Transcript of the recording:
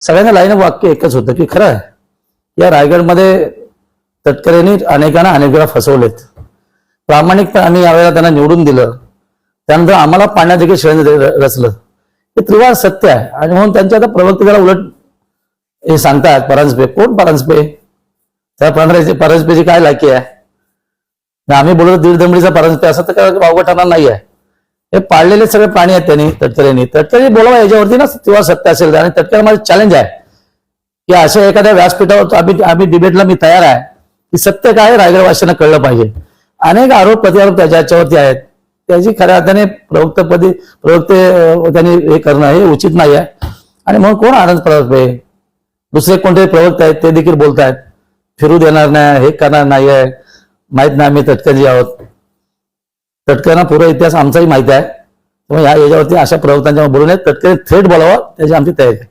सगळ्यांना लाईन वाक्य एकच होतं की खरं आहे. या रायगडमध्ये तटकरेंनी अनेकांना अनेक वेळा फसवलेत. प्रामाणिकपणे आम्ही यावेळेला त्यांना निवडून दिलं. त्यानंतर आम्हाला पाण्यात देखील षडयंत्र र- रचलं. हे त्रिवार सत्य आहे. आणि म्हणून त्यांच्या आता प्रवक्ते त्याला उलट हे सांगतात परांजपे. कोण परांजपे? त्या परांजपे परांजपेची काय लायकी आहे? आम्ही बोलतो दीड दमडीचा परांजपे. असं तर काय वावगं ठरणार नाही आहे हे पाळलेले सगळे प्राणी आहेत त्यांनी तटकरेंनी तटकरे बोलावा याच्यावरती ना तेव्हा सत्य असेल. आणि तटकरे माझं चॅलेंज आहे. की अशा एखाद्या व्यासपीठावर आम्ही आम्ही डिबेटला मी तयार आहे. की सत्य काय आहे कळलं पाहिजे. अनेक आरोप प्रत्यारोप त्याच्या याच्यावरती आहेत. त्याची खऱ्या अर्थाने प्रवक्तपदी प्रवक्ते त्यांनी हे करणं हे उचित नाही आहे. आणि म्हणून कोण आनंद प्रवक्ते आहे? दुसरे कोणते प्रवक्ते आहेत ते देखील बोलतायत. फिरू देणार नाही हे करणार नाही आहे माहीत नाही आम्ही तटकरी आहोत. तटकऱ्यांना पुरा इतिहास आमचाही माहिती आहे. त्यामुळे ह्या याच्यावरती अशा प्रवृत्तांच्या बोलू नये तटकरी थेट बोलावं त्याची आमची तयारी आहे.